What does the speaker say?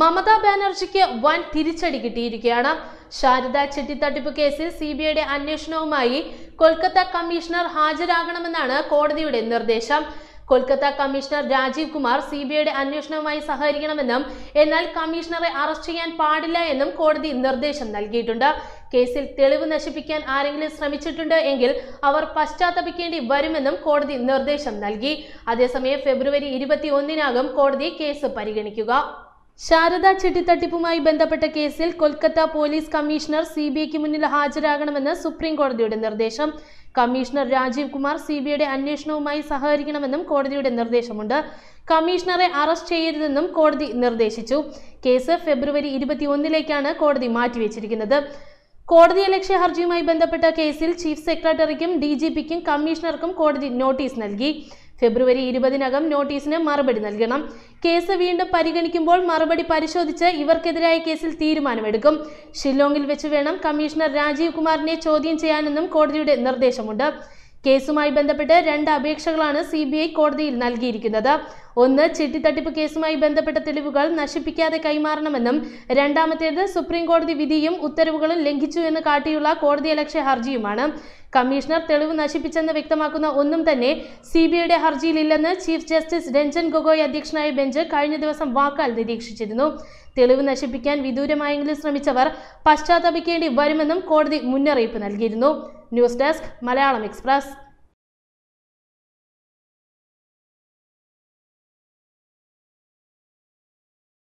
മമതാ ബാനർജിക്ക് വൻ തിരിച്ചടി കിട്ടിയിരിക്കുകയാണ്. ശാരദ ചെട്ടിത്തട്ടിപ്പ് കേസിൽ സി ബി ഐയുടെ അന്വേഷണവുമായി കൊൽക്കത്ത കമ്മീഷണർ ഹാജരാകണമെന്നാണ് കോടതിയുടെ നിർദ്ദേശം. Kolkata commissioner Rajeev Kumar C B ഐയുടെ അന്വേഷണവുമായി സഹകരിക്കണമെന്നും എന്നാൽ കമ്മീഷണറെ അറസ്റ്റ് ചെയ്യാൻ പാടില്ല എന്നും കോടതി നിർദ്ദേശം നൽകിയിട്ടുണ്ട്. കേസിൽ തെളിവ് നശിപ്പിക്കാൻ ആരെങ്കിലും ശ്രമിച്ചിട്ടുണ്ട് എങ്കിൽ അവർ പശ്ചാത്തപിക്കേണ്ടി വരുമെന്നും കോടതി നിർദ്ദേശം നൽകി. അതേസമയം ഫെബ്രുവരി ഇരുപത്തി ഒന്നിനാകും കോടതി കേസ് പരിഗണിക്കുക. ശാരദ ചെട്ടിത്തട്ടിപ്പുമായി ബന്ധപ്പെട്ട കേസിൽ Kolkata police commissioner C B ഐക്ക് മുന്നിൽ ഹാജരാകണമെന്ന് സുപ്രീം കോടതിയുടെ നിർദ്ദേശം. Commissioner Rajeev Kumar C B ഐയുടെ അന്വേഷണവുമായി സഹകരിക്കണമെന്നും കോടതിയുടെ നിർദ്ദേശമുണ്ട്. കമ്മീഷണറെ അറസ്റ്റ് ചെയ്യരുതെന്നും കോടതി നിർദ്ദേശിച്ചു. കേസ് ഫെബ്രുവരി ഇരുപത്തി ഒന്നിലേക്കാണ് കോടതി മാറ്റിവെച്ചിരിക്കുന്നത്. കോടതി ലക്ഷ്യ ഹർജിയുമായി ബന്ധപ്പെട്ട കേസിൽ ചീഫ് സെക്രട്ടറിക്കും ഡി ജി പിക്കും കമ്മീഷണർക്കും കോടതി നോട്ടീസ് നൽകി. ഫെബ്രുവരി ഇരുപതിനകം നോട്ടീസിന് മറുപടി നൽകണം. കേസ് വീണ്ടും പരിഗണിക്കുമ്പോൾ മറുപടി പരിശോധിച്ച് ഇവർക്കെതിരായ കേസിൽ തീരുമാനമെടുക്കും. ഷില്ലോങ്ങിൽ വെച്ച് വേണം കമ്മീഷണർ രാജീവ് കുമാറിനെ ചോദ്യം ചെയ്യാനെന്നും കോടതിയുടെ നിർദ്ദേശമുണ്ട്. കേസുമായി ബന്ധപ്പെട്ട് രണ്ട് അപേക്ഷകളാണ് സി ബി ഐ കോടതിയിൽ നൽകിയിരിക്കുന്നത്. ഒന്ന് ചിട്ടിത്തട്ടിപ്പ് കേസുമായി ബന്ധപ്പെട്ട തെളിവുകൾ നശിപ്പിക്കാതെ കൈമാറണമെന്നും രണ്ടാമത്തേത് സുപ്രീം കോടതി വിധിയും ഉത്തരവുകളും ലംഘിച്ചു എന്ന് കാട്ടിയുള്ള കോടതിയലക്ഷ്യ ഹർജിയുമാണ്. കമ്മീഷണർ തെളിവ് നശിപ്പിച്ചെന്ന് വ്യക്തമാക്കുന്ന ഒന്നും തന്നെ സി ബി ഐയുടെ ഹർജിയിലില്ലെന്ന് ചീഫ് ജസ്റ്റിസ് രഞ്ജൻ ഗൊഗോയ് അധ്യക്ഷനായ ബെഞ്ച് കഴിഞ്ഞ ദിവസം വാക്കാൽ നിരീക്ഷിച്ചിരുന്നു. തെളിവ് നശിപ്പിക്കാൻ വിദൂരമായെങ്കിലും ശ്രമിച്ചവർ പശ്ചാത്തപിക്കേണ്ടി വരുമെന്നും കോടതി മുന്നറിയിപ്പ് നൽകിയിരുന്നു. News desk Malayalam express